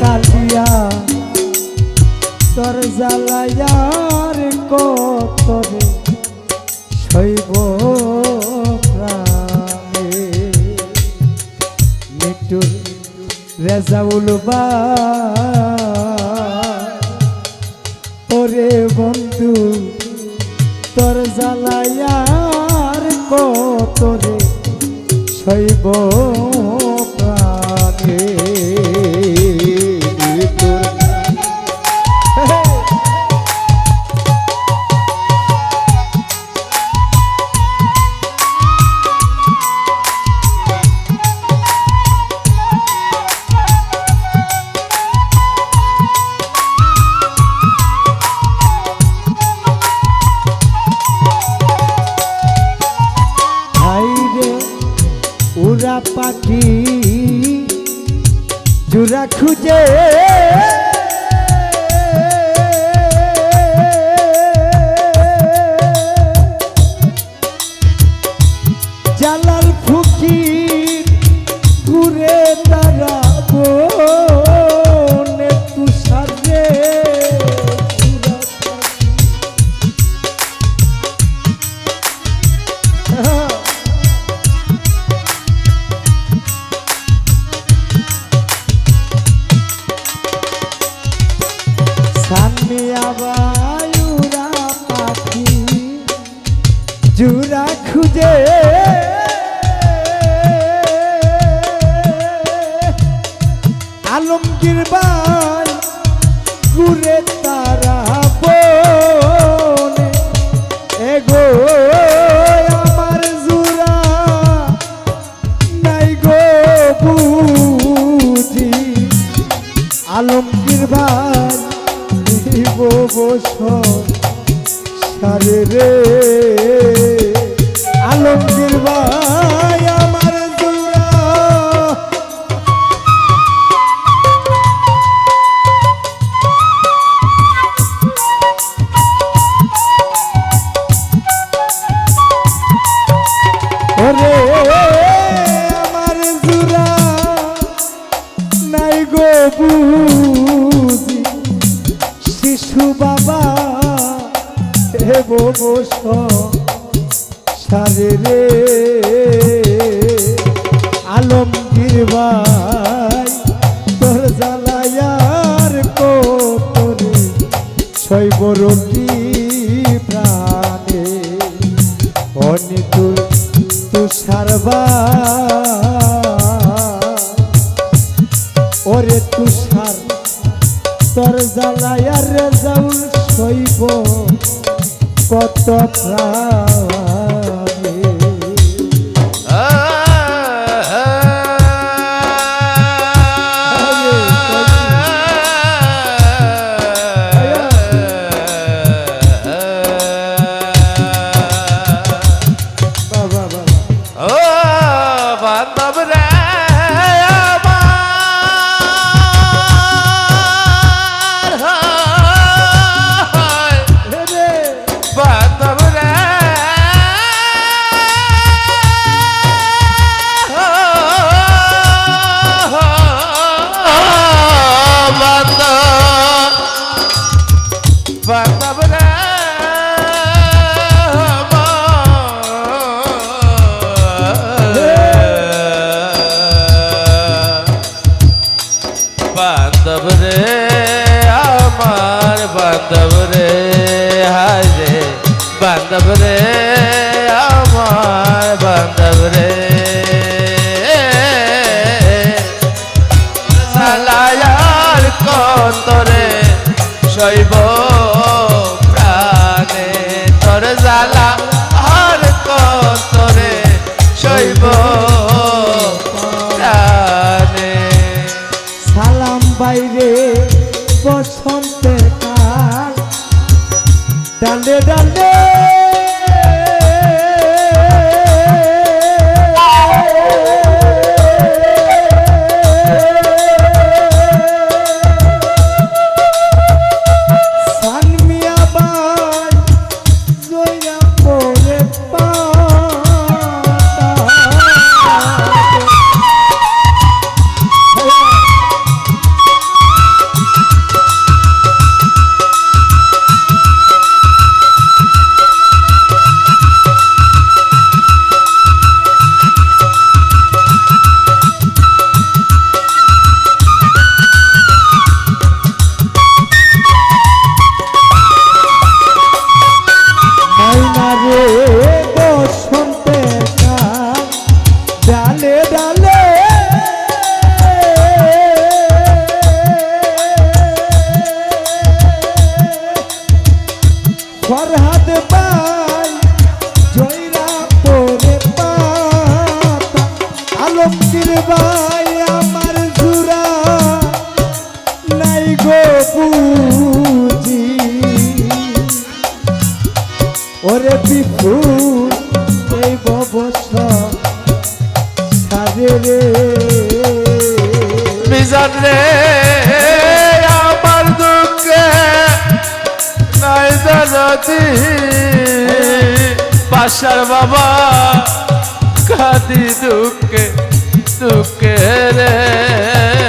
কালিয়া তোর জ্বালায়ার কতরে শৈব প্রাণে? মিটুর রেজাউল বা ওরে বন্ধু, তোর জ্বালায়ার কতরে শৈব উড়া পাখি জুরা খুঁজে জ্বালায়ার কোতরে শৈবরী প্রাণে। অনিতুল তুষারবা ওরে তুষার তোর জ্বালায়ার রেজাউল শৈব কত প্রাণে। রে আমার বান্ধব রে। সালায়ার তোর জ্বালা আর কন্তরে শৈব প্রাণে? সালাম বাইরে ডালে ডালে মিজান রে আমার দুঃখে নাই জানতি। পাশার বাবা কাঁদি দুঃখে দুঃখে রে।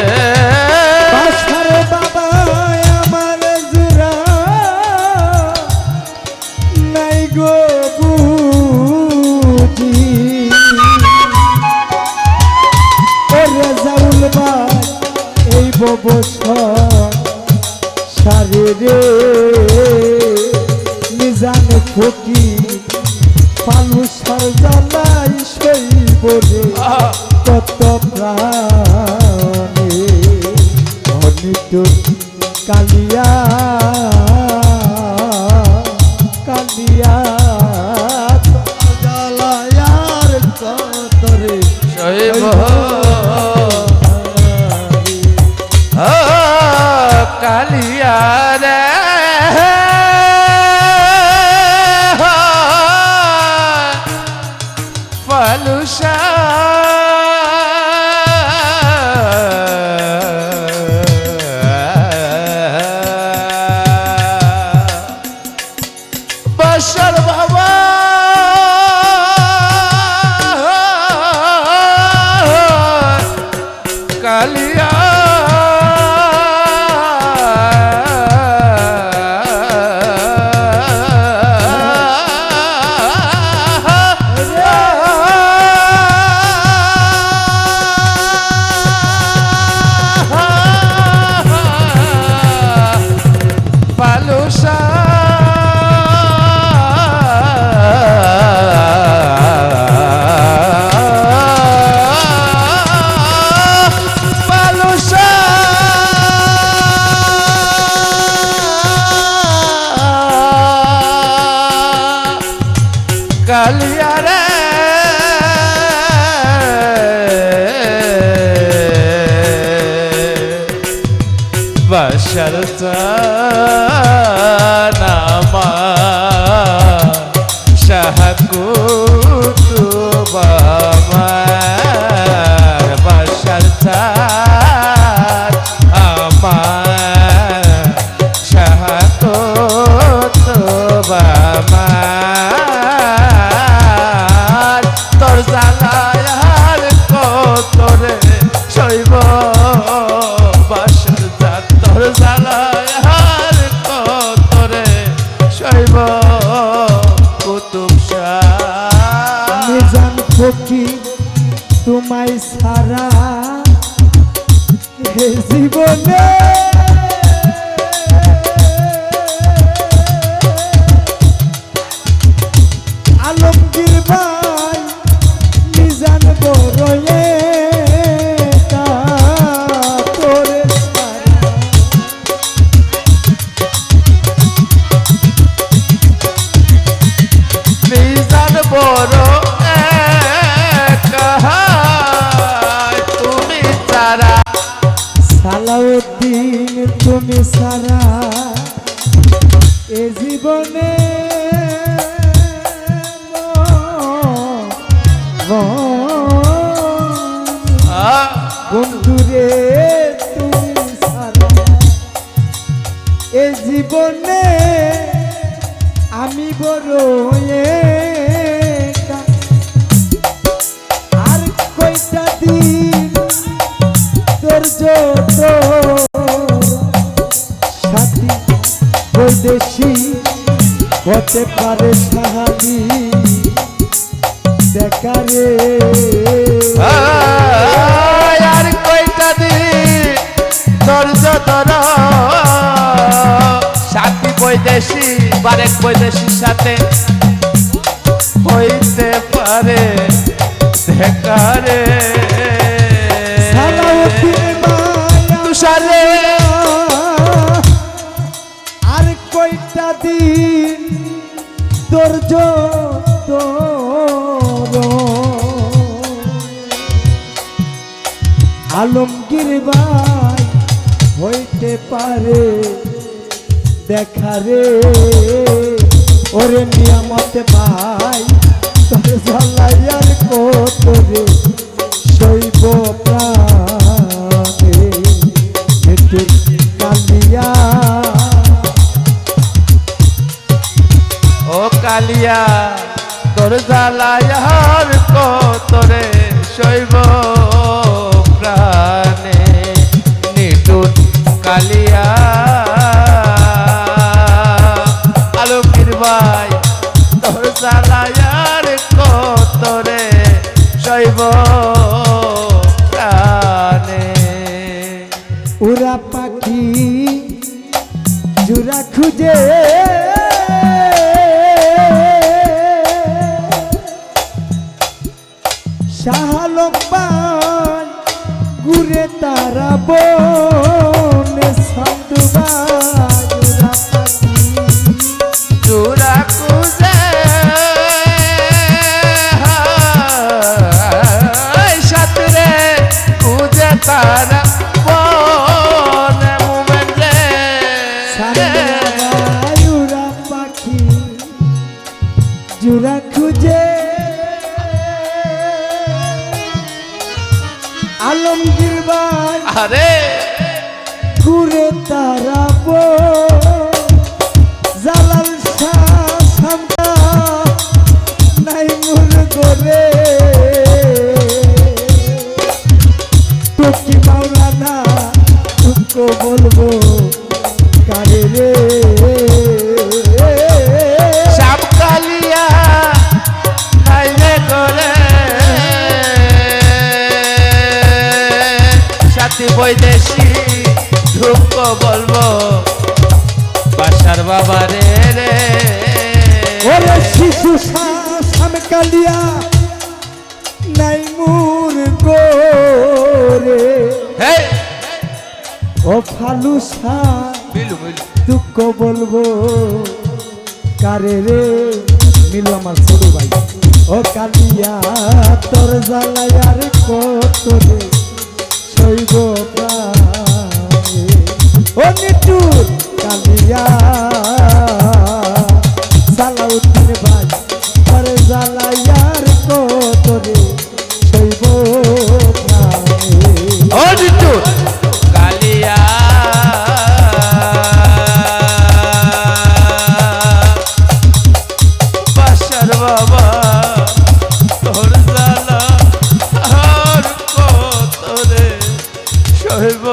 কালিয়া পালুসা বাসার নামা শাহকুতু হতে পারে সাহাবি দেখারে আর কয়টা দিন ধৈর্য ধর সাথী বৈদেশি, বারেক বৈদেশির সাথে হইতে পারে দিন ধৈর্য আলমগীর ভাই হইতে পারে দেখারে ওরে নিয়ামতে ভাই, তোর জ্বালাইয়ার কত রে। শৈব প্রাণে জ্বালিয়া তোর জ্বালায়ার কতরে শৈব প্রাণে। নিটুন কালিয়া আলমগীর ভাই তোর জ্বালায়ার কতরে শৈব সুশাসন কালিয়া নাই মুর গোরে ও ফালু দুঃখ বলব কারে রে? মিল আমার ছোট ভাই। ও কালিয়া তোর জ্বালায় আর কত রে? শৈব ও নিটু কালিয়া হইব